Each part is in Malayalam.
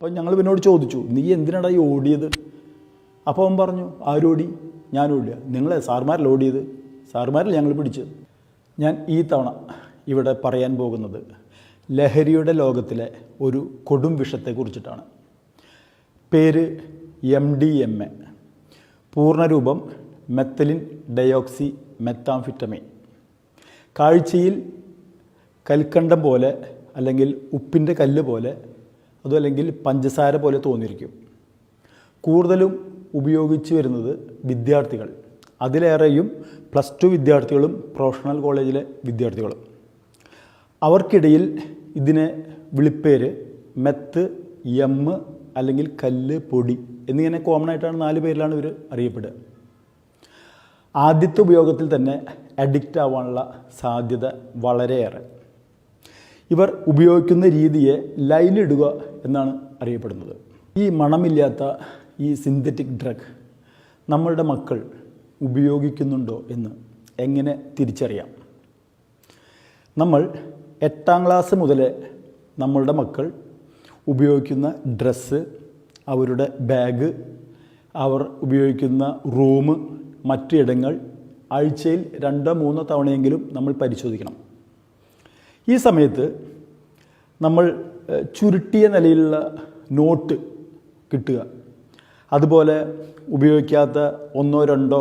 അപ്പോൾ ഞങ്ങൾ പിന്നോട് ചോദിച്ചു നീ എന്തിനാടാ ഈ ഓടിയത്? അപ്പോൾ അവൻ പറഞ്ഞു ആരോടി? ഞാൻ ഓടിയ നിങ്ങളെ സാർമാരിൽ ഓടിയത്? സാർമാരിൽ ഞങ്ങൾ പിടിച്ചത്. ഞാൻ ഈ തവണ ഇവിടെ പറയാൻ പോകുന്നത് ലഹരിയുടെ ലോകത്തിലെ ഒരു കൊടും വിഷത്തെക്കുറിച്ചിട്ടാണ് പേര് എം ഡി എം എ പൂർണരൂപം മെത്തലിൻ ഡയോക്സി മെത്താംഫിറ്റമിൻ കാഴ്ചയിൽ കൽക്കണ്ടം പോലെ അല്ലെങ്കിൽ ഉപ്പിന്റെ കല്ല് പോലെ അതും അല്ലെങ്കിൽ പഞ്ചസാര പോലെ തോന്നിയിരിക്കും. കൂടുതലും ഉപയോഗിച്ച് വരുന്നത് വിദ്യാർത്ഥികൾ. അതിലേറെയും പ്ലസ് ടു വിദ്യാർത്ഥികളും പ്രൊഫഷണൽ കോളേജിലെ വിദ്യാർത്ഥികളും. അവർക്കിടയിൽ ഇതിനെ വിളിപ്പേര് മെത്ത് എം അല്ലെങ്കിൽ കല്ല് പൊടി എന്നിങ്ങനെ കോമൺ ആയിട്ടാണ് നാല് പേരിലാണ് ഇവർ അറിയപ്പെടുക. ആദ്യത്തെ ഉപയോഗത്തിൽ തന്നെ അഡിക്റ്റ് ആവാനുള്ള സാധ്യത വളരെയേറെ. ഇവർ ഉപയോഗിക്കുന്ന രീതിയെ ലൈനിടുക എന്നാണ് അറിയപ്പെടുന്നത്. ഈ മണമില്ലാത്ത ഈ സിന്തറ്റിക് ഡ്രഗ് നമ്മളുടെ മക്കൾ ഉപയോഗിക്കുന്നുണ്ടോ എന്ന് എങ്ങനെ തിരിച്ചറിയാം? നമ്മൾ എട്ടാം ക്ലാസ് മുതലേ നമ്മളുടെ മക്കൾ ഉപയോഗിക്കുന്ന ഡ്രസ്സ് അവരുടെ ബാഗ് അവർ ഉപയോഗിക്കുന്ന റൂം മറ്റിടങ്ങൾ ആഴ്ചയിൽ രണ്ടോ മൂന്നോ തവണയെങ്കിലും നമ്മൾ പരിശോധിക്കണം. ഈ സമയത്ത് നമ്മൾ ചുരുട്ടിയ നിലയിലുള്ള നോട്ട് കിട്ടുക. അതുപോലെ ഉപയോഗിക്കാത്ത ഒന്നോ രണ്ടോ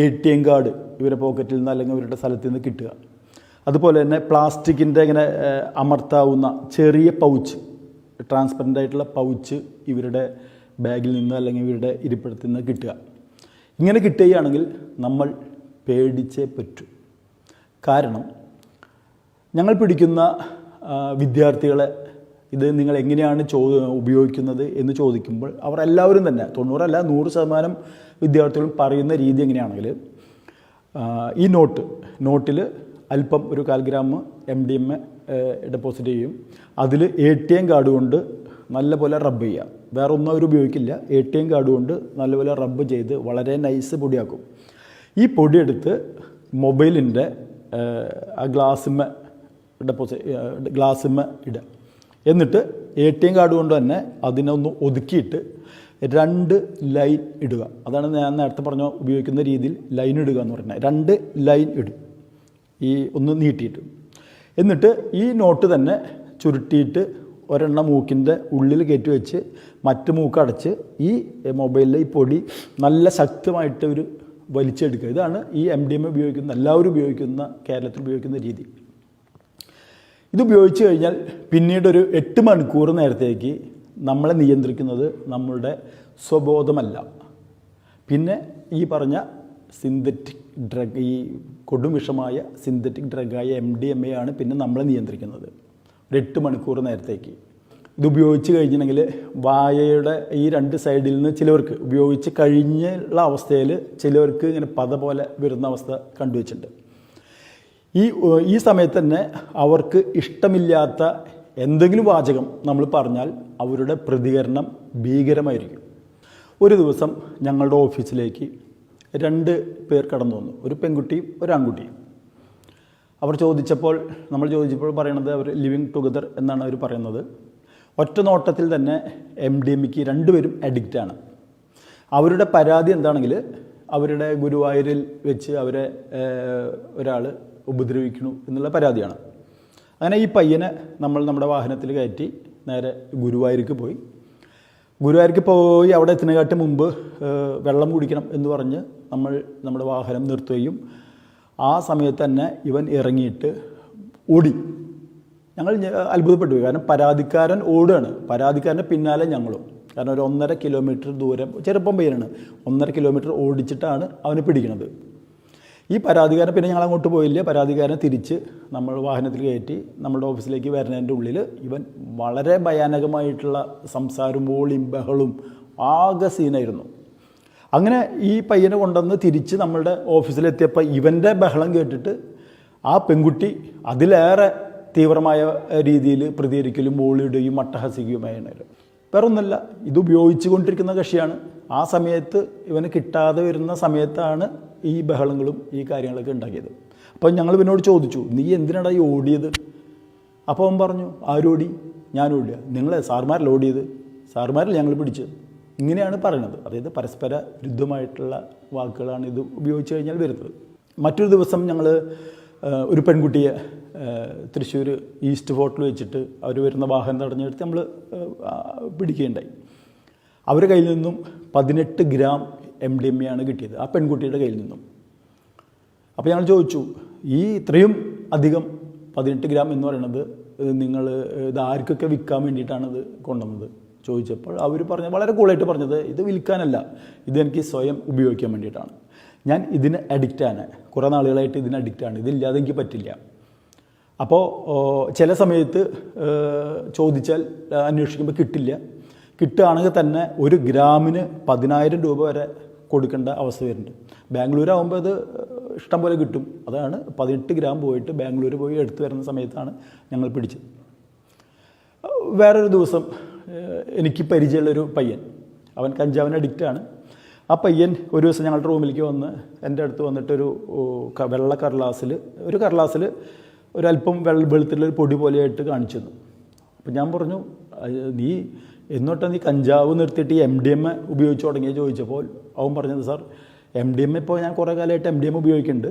എ ടി എം കാർഡ് ഇവരുടെ പോക്കറ്റിൽ നിന്ന് അല്ലെങ്കിൽ ഇവരുടെ സ്ഥലത്ത് നിന്ന് കിട്ടുക. അതുപോലെ തന്നെ പ്ലാസ്റ്റിക്കിന്റെ ഇങ്ങനെ അമർത്താവുന്ന ചെറിയ പൗച്ച് ട്രാൻസ്പെറന്റ് ആയിട്ടുള്ള പൗച്ച് ഇവരുടെ ബാഗിൽ നിന്ന് അല്ലെങ്കിൽ ഇവരുടെ ഇരിപ്പിടത്തിൽ നിന്ന് കിട്ടുക. ഇങ്ങനെ കിട്ടുകയാണെങ്കിൽ നമ്മൾ പേടിച്ചേ പറ്റൂ. കാരണം ഞങ്ങൾ പിടിക്കുന്ന വിദ്യാർത്ഥികളെ ഇത് നിങ്ങൾ എങ്ങനെയാണ് ചോ ഉപയോഗിക്കുന്നത് എന്ന് ചോദിക്കുമ്പോൾ അവർ എല്ലാവരും തന്നെ തൊണ്ണൂറല്ല നൂറ് ശതമാനം വിദ്യാർത്ഥികളും പറയുന്ന രീതി എങ്ങനെയാണെങ്കിൽ ഈ നോട്ട് നോട്ടിൽ അല്പം ഒരു കാൽ gram M D M deposit ചെയ്യും. അതിൽ എ ടി എം കാർഡ് കൊണ്ട് നല്ലപോലെ റബ്ബ് ചെയ്യുക. വേറെ ഒന്നും അവർ ഉപയോഗിക്കില്ല. എ ടി എം കാർഡ് കൊണ്ട് നല്ലപോലെ റബ്ബ് ചെയ്ത് വളരെ നൈസ് പൊടിയാക്കും. ഈ പൊടിയെടുത്ത് മൊബൈലിന്റെ ആ ഗ്ലാസ്സിമ്മ ഡെപ്പോസിറ്റ് ഗ്ലാസ്സിമ്മ ഇടുക എന്നിട്ട് എ ടി എം കാർഡ് കൊണ്ട് തന്നെ അതിനൊന്ന് ഒതുക്കിയിട്ട് രണ്ട് ലൈൻ ഇടുക. അതാണ് ഞാൻ നേരത്തെ പറഞ്ഞ ഉപയോഗിക്കുന്ന രീതിയിൽ ലൈൻ ഇടുക എന്ന് പറഞ്ഞാൽ രണ്ട് ലൈൻ ഇടും. ഈ ഒന്ന് നീട്ടിയിട്ട്. എന്നിട്ട് ഈ നോട്ട് തന്നെ ചുരുട്ടിയിട്ട് ഒരെണ്ണം മൂക്കിന്റെ ഉള്ളിൽ കയറ്റി വെച്ച് മറ്റു മൂക്കടച്ച് ഈ മൊബൈലിലെ ഈ പൊടി നല്ല ശക്തമായിട്ട് ഒരു വലിച്ചെടുക്കുക. ഇതാണ് ഈ എം ഡി എം ഉപയോഗിക്കുന്ന എല്ലാവരും ഉപയോഗിക്കുന്ന കേരളത്തിൽ ഉപയോഗിക്കുന്ന രീതി. ഇത് ഉപയോഗിച്ച് കഴിഞ്ഞാൽ പിന്നീടൊരു എട്ട് മണിക്കൂർ നേരത്തേക്ക് നമ്മളെ നിയന്ത്രിക്കുന്നത് നമ്മളുടെ സ്വബോധമല്ല. പിന്നെ ഈ പറഞ്ഞ സിന്തറ്റിക് ഡ്രഗ് ഈ കൊടുംവിഷമായ സിന്തറ്റിക് ഡ്രഗായ എം ഡി എം എ ആണ് പിന്നെ നമ്മളെ നിയന്ത്രിക്കുന്നത്. ഒരു എട്ട് മണിക്കൂർ നേരത്തേക്ക്. ഇത് ഉപയോഗിച്ച് കഴിഞ്ഞിട്ടുണ്ടെങ്കിൽ വായയുടെ ഈ രണ്ട് സൈഡിൽ നിന്ന് ചിലവർക്ക് ഉപയോഗിച്ച് കഴിഞ്ഞുള്ള അവസ്ഥയിൽ ചിലവർക്ക് ഇങ്ങനെ പത പോലെ വരുന്ന അവസ്ഥ കണ്ടുവച്ചിട്ടുണ്ട്. ഈ ഈ സമയത്ത് തന്നെ അവർക്ക് ഇഷ്ടമില്ലാത്ത എന്തെങ്കിലും വാചകം നമ്മൾ പറഞ്ഞാൽ അവരുടെ പ്രതികരണം ഭീകരമായിരിക്കും. ഒരു ദിവസം ഞങ്ങളുടെ ഓഫീസിലേക്ക് രണ്ട് പേർ കടന്നു വന്നു. ഒരു പെൺകുട്ടിയും ഒരു ആൺകുട്ടിയും. അവർ ചോദിച്ചപ്പോൾ നമ്മൾ ചോദിച്ചപ്പോൾ പറയണത് അവർ ലിവിങ് ടുഗദർ എന്നാണ് അവർ പറയുന്നത്. ഒറ്റ നോട്ടത്തിൽ തന്നെ എം ഡി എമ്മിക്ക് രണ്ടുപേരും അഡിക്റ്റാണ് അവരുടെ പരാതി എന്താണെങ്കിൽ അവരുടെ ഗുരുവായൂരിൽ വെച്ച് അവരെ ഒരാൾ ഉപദ്രവിക്കണു എന്നുള്ള പരാതിയാണ്. അങ്ങനെ ഈ പയ്യനെ നമ്മൾ നമ്മുടെ വാഹനത്തിൽ കയറ്റി നേരെ ഗുരുവായൂർക്ക് പോയി. ഗുരുവായൂർക്ക് പോയി അവിടെ എത്തുന്നതിനെക്കാട്ടി മുമ്പ് വെള്ളം കുടിക്കണം എന്ന് പറഞ്ഞ് നമ്മൾ നമ്മുടെ വാഹനം നിർത്തുകയും ആ സമയത്ത് തന്നെ ഇവൻ ഇറങ്ങിയിട്ട് ഓടി. ഞങ്ങൾ അത്ഭുതപ്പെട്ടു. കാരണം പരാതിക്കാരൻ ഓടുകയാണ്. പരാതിക്കാരന്റെ പിന്നാലെ ഞങ്ങളും. കാരണം ഒരു ഒന്നര കിലോമീറ്റർ ദൂരം ചെറുപ്പം പയ്യനാണ്. ഒന്നര കിലോമീറ്റർ ഓടിച്ചിട്ടാണ് അവനെ പിടിക്കുന്നത് ഈ പരാതിക്കാരൻ പിന്നെ ഞങ്ങൾ അങ്ങോട്ട് പോയില്ല. പരാതിക്കാരനെ തിരിച്ച് നമ്മൾ വാഹനത്തിൽ കയറ്റി നമ്മുടെ ഓഫീസിലേക്ക് വരുന്നതിന്റെ ഉള്ളിൽ ഇവൻ വളരെ ഭയാനകമായിട്ടുള്ള സംസാരവും വോളിയും ബഹളും ആകെ സീനായിരുന്നു. അങ്ങനെ ഈ പയ്യനെ കൊണ്ടുവന്ന് തിരിച്ച് നമ്മളുടെ ഓഫീസിലെത്തിയപ്പോൾ ഇവന്റെ ബഹളം കേട്ടിട്ട് ആ പെൺകുട്ടി അതിലേറെ തീവ്രമായ രീതിയിൽ പ്രതികരിക്കലും ബോളിയിടുകയും മട്ടഹസിക്കുകയുമായിരുന്നു വേറെ ഒന്നല്ല ഇത് ഉപയോഗിച്ചു കൊണ്ടിരിക്കുന്ന കക്ഷിയാണ്. ആ സമയത്ത് ഇവന് കിട്ടാതെ വരുന്ന സമയത്താണ് ഈ ബഹളങ്ങളും ഈ കാര്യങ്ങളൊക്കെ ഉണ്ടാക്കിയത്. അപ്പോൾ ഞങ്ങൾ പിന്നോട് ചോദിച്ചു നീ എന്തിനാടാ ഈ ഓടിയത്? അപ്പോൾ അവൻ പറഞ്ഞു ആരോടി? ഞാൻ ഓടിയ. നിങ്ങളെ സാർമാരിൽ ഓടിയത്? സാർമാരിൽ ഞങ്ങൾ പിടിച്ചത് ഇങ്ങനെയാണ് പറയുന്നത് അതായത് പരസ്പര വിരുദ്ധമായിട്ടുള്ള വാക്കുകളാണ് ഇത് ഉപയോഗിച്ച് കഴിഞ്ഞാൽ വരുന്നത്. മറ്റൊരു ദിവസം ഞങ്ങൾ ഒരു പെൺകുട്ടിയെ തൃശ്ശൂർ ഈസ്റ്റ് ഫോർട്ടിൽ വെച്ചിട്ട് അവർ വരുന്ന വാഹനം തടഞ്ഞെടുത്ത് നമ്മൾ പിടിക്കുകയുണ്ടായി. അവരുടെ കയ്യിൽ നിന്നും പതിനെട്ട് ഗ്രാം എം ഡി എം എയാണ് കിട്ടിയത് ആ പെൺകുട്ടിയുടെ കയ്യിൽ നിന്നും. അപ്പോൾ ഞങ്ങൾ ചോദിച്ചു ഈ ഇത്രയും അധികം പതിനെട്ട് ഗ്രാം എന്ന് പറയുന്നത് നിങ്ങൾ ഇത് ആർക്കൊക്കെ വിൽക്കാൻ വേണ്ടിയിട്ടാണ് ഇത് കൊണ്ടുവന്നത്? ചോദിച്ചപ്പോൾ അവർ പറഞ്ഞ വളരെ കൂളായിട്ട് പറഞ്ഞത് ഇത് വിൽക്കാനല്ല ഇതെനിക്ക് സ്വയം ഉപയോഗിക്കാൻ വേണ്ടിയിട്ടാണ്. ഞാൻ ഇതിന് അഡിക്റ്റാണ് കുറേ നാളുകളായിട്ട് ഇതിന് അഡിക്റ്റാണ് ഇതില്ലാതെ എനിക്ക് പറ്റില്ല. അപ്പോൾ ചില സമയത്ത് ചോദിച്ചാൽ അന്വേഷിക്കുമ്പോൾ കിട്ടില്ല. കിട്ടുകയാണെങ്കിൽ തന്നെ ഒരു ഗ്രാമിന് പതിനായിരം രൂപ വരെ കൊടുക്കേണ്ട അവസ്ഥ വരുന്നുണ്ട്. ബാംഗ്ലൂർ ആകുമ്പോൾ അത് ഇഷ്ടം പോലെ കിട്ടും. അതാണ് പതിനെട്ട് ഗ്രാം പോയിട്ട് ബാംഗ്ലൂർ പോയി എടുത്തു വരുന്ന സമയത്താണ് ഞങ്ങൾ പിടിച്ചത്. വേറൊരു ദിവസം എനിക്ക് പരിചയമുള്ളൊരു പയ്യൻ. അവൻ കഞ്ചാവിന് അഡിക്റ്റാണ് ആ പയ്യൻ ഒരു ദിവസം ഞങ്ങളുടെ റൂമിലേക്ക് വന്ന് എന്റെ അടുത്ത് വന്നിട്ടൊരു വെള്ള കർലാസിൽ ഒരു കർലാസിൽ ഒരല്പം വെള്ള വെളുത്തുള്ളൊരു പൊടി പോലെയായിട്ട് കാണിച്ചു തന്നു. അപ്പം ഞാൻ പറഞ്ഞു നീ എന്നോട്ടാ നീ കഞ്ചാവ് നിർത്തിയിട്ട് എം ഡി എം ഉപയോഗിച്ച് തുടങ്ങിയ ചോദിച്ചപ്പോൾ അവൻ പറഞ്ഞത് സാർ എം ഡി എം ഇപ്പോൾ ഞാൻ കുറേ കാലമായിട്ട് എം ഡി എം ഉപയോഗിക്കുന്നുണ്ട്.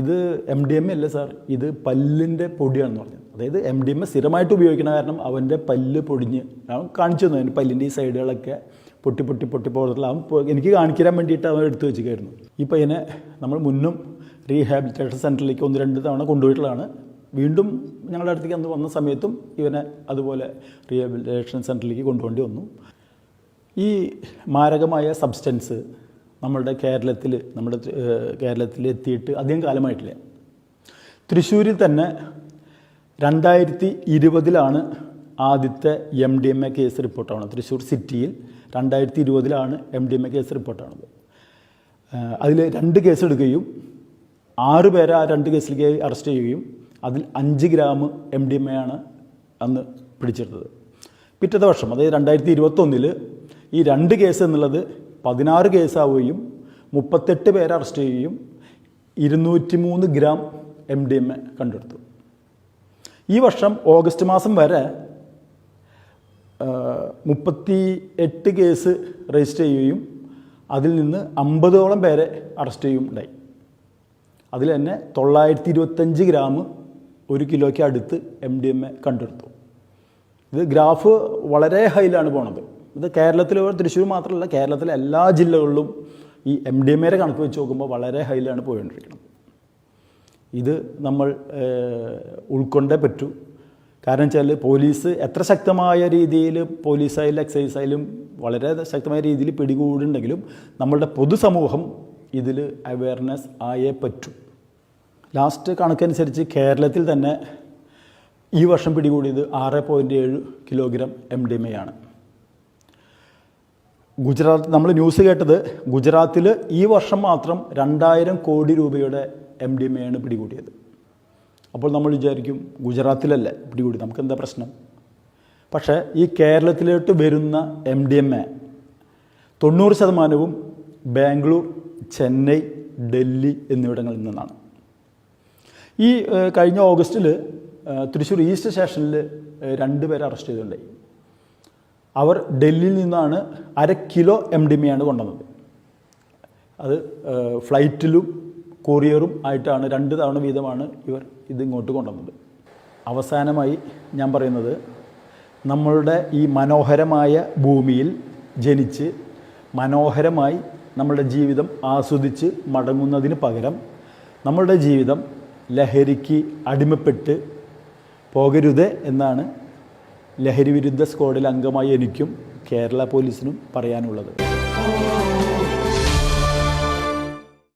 ഇത് എം ഡി എം അല്ല സാർ ഇത് പല്ലിന്റെ പൊടിയാണെന്ന് പറഞ്ഞു. അതായത് എം ഡി എം സ്ഥിരമായിട്ട് ഉപയോഗിക്കുന്ന കാരണം അവന്റെ പല്ല് പൊടിഞ്ഞ് അവൻ കാണിച്ചു തന്നു. അതിന്റെ പല്ലിന്റെ ഈ സൈഡുകളൊക്കെ പൊട്ടി പൊട്ടി പൊട്ടി പോകത്തില്ല അവൻ എനിക്ക് കാണിക്കാൻ വേണ്ടിയിട്ട് അവൻ എടുത്തു വെച്ചിരിക്കായിരുന്നു ഈ പയ്യനെ നമ്മൾ മുന്നും റീഹാബിലിറ്റേഷൻ സെന്ററിലേക്ക് ഒന്ന് രണ്ട് തവണ കൊണ്ടുപോയിട്ടുള്ളതാണ്. വീണ്ടും ഞങ്ങളുടെ അടുത്തേക്ക് അന്ന് വന്ന സമയത്തും ഇവനെ അതുപോലെ റീഹാബിലിറ്റേഷൻ സെന്ററിലേക്ക് കൊണ്ടുപോകേണ്ടി വന്നു. ഈ മാരകമായ സബ്സ്റ്റൻസ് നമ്മളുടെ കേരളത്തിൽ നമ്മുടെ കേരളത്തിൽ എത്തിയിട്ട് അധികം കാലമായിട്ടില്ല. തൃശ്ശൂരിൽ തന്നെ രണ്ടായിരത്തി ഇരുപതിലാണ് ആദ്യത്തെ M D M A case റിപ്പോർട്ടാവുന്നത് Thrissur സിറ്റിയിൽ രണ്ടായിരത്തി ഇരുപതിലാണ് M D M A case റിപ്പോർട്ടാവുന്നത് അതിൽ രണ്ട് കേസ് എടുക്കുകയും ആറ് പേരെ ആ രണ്ട് കേസിലേക്ക് അറസ്റ്റ് ചെയ്യുകയും അതിൽ അഞ്ച് gram M D M A ആണ് അന്ന് പിടിച്ചെടുത്തത്. പിറ്റത്തെ വർഷം അതായത് രണ്ടായിരത്തി ഇരുപത്തൊന്നിൽ ഈ രണ്ട് കേസ് എന്നുള്ളത് പതിനാറ് കേസാവുകയും മുപ്പത്തെട്ട് പേരെ അറസ്റ്റ് ചെയ്യുകയും ഇരുന്നൂറ്റി മൂന്ന് gram M D M A കണ്ടെടുത്തു. ഈ വർഷം ഓഗസ്റ്റ് മാസം വരെ മുപ്പത്തി എട്ട് കേസ് രജിസ്റ്റർ ചെയ്യുകയും അതിൽ നിന്ന് അമ്പതോളം പേരെ അറസ്റ്റ് ചെയ്യുകയും ഉണ്ടായി. അതിൽ തന്നെ തൊള്ളായിരത്തി ഇരുപത്തഞ്ച് ഗ്രാം ഒരു കിലോയ്ക്ക് അടുത്ത് എം ഡി എം എ കണ്ടെടുത്തു. ഇത് ഗ്രാഫ് വളരെ ഹൈലാണ് പോണത്. ഇത് കേരളത്തിൽ തൃശ്ശൂർ മാത്രമല്ല കേരളത്തിലെ എല്ലാ ജില്ലകളിലും ഈ എം ഡി എം എയുടെ കണക്ക് വെച്ച് നോക്കുമ്പോൾ വളരെ ഹൈലാണ് പോയിക്കൊണ്ടിരിക്കുന്നത്. ഇത് നമ്മൾ ഉൾക്കൊണ്ടേ പറ്റൂ. കാരണം വെച്ചാൽ പോലീസ് എത്ര ശക്തമായ രീതിയിൽ പോലീസായാലും എക്സൈസ് ആയാലും വളരെ ശക്തമായ രീതിയിൽ പിടികൂടുണ്ടെങ്കിലും നമ്മളുടെ പൊതുസമൂഹം ഇതിൽ അവയർനെസ് ആയേ പറ്റൂ. ലാസ്റ്റ് കണക്കനുസരിച്ച് കേരളത്തിൽ തന്നെ ഈ വർഷം പിടികൂടിയത് ആറ് പോയിന്റ് ഏഴ് kilogram M D M A ആണ്. ഗുജറാത്ത് നമ്മൾ ന്യൂസ് കേട്ടത് ഗുജറാത്തിൽ ഈ വർഷം മാത്രം രണ്ടായിരം കോടി രൂപയുടെ എം ഡി എം എ ആണ് പിടികൂടിയത്. അപ്പോൾ നമ്മൾ വിചാരിക്കും ഗുജറാത്തിലല്ല പിടികൂടി നമുക്ക് എന്താ പ്രശ്നം? പക്ഷേ ഈ കേരളത്തിലോട്ട് വരുന്ന എം ഡി എം എ തൊണ്ണൂറ് ശതമാനവും ബാംഗ്ലൂർ ചെന്നൈ ഡൽഹി എന്നിവിടങ്ങളിൽ നിന്നാണ്. ഈ കഴിഞ്ഞ ഓഗസ്റ്റിൽ തൃശ്ശൂർ ഈസ്റ്റ് സ്റ്റേഷനിൽ രണ്ട് പേരെ അറസ്റ്റ് ചെയ്തിട്ടുണ്ടായി അവർ ഡൽഹിയിൽ നിന്നാണ് അര കിലോ എം ഡി മിയാണ് കൊണ്ടുവന്നത്. അത് ഫ്ലൈറ്റിലും കൊറിയറും ആയിട്ടാണ് രണ്ട് തവണ വീതമാണ് ഇവർ ഇതിങ്ങോട്ട് കൊണ്ടുവന്നത്. അവസാനമായി ഞാൻ പറയുന്നത് നമ്മളുടെ ഈ മനോഹരമായ ഭൂമിയിൽ ജനിച്ച് മനോഹരമായി നമ്മളുടെ ജീവിതം ആസ്വദിച്ച് മടങ്ങുന്നതിന് പകരം നമ്മളുടെ ജീവിതം ലഹരിക്ക് അടിമപ്പെട്ട് പോകരുത് എന്നാണ് ലഹരി വിരുദ്ധ സ്ക്വാഡിൽ അംഗമായി എനിക്കും കേരള പോലീസിനും പറയാനുള്ളത്.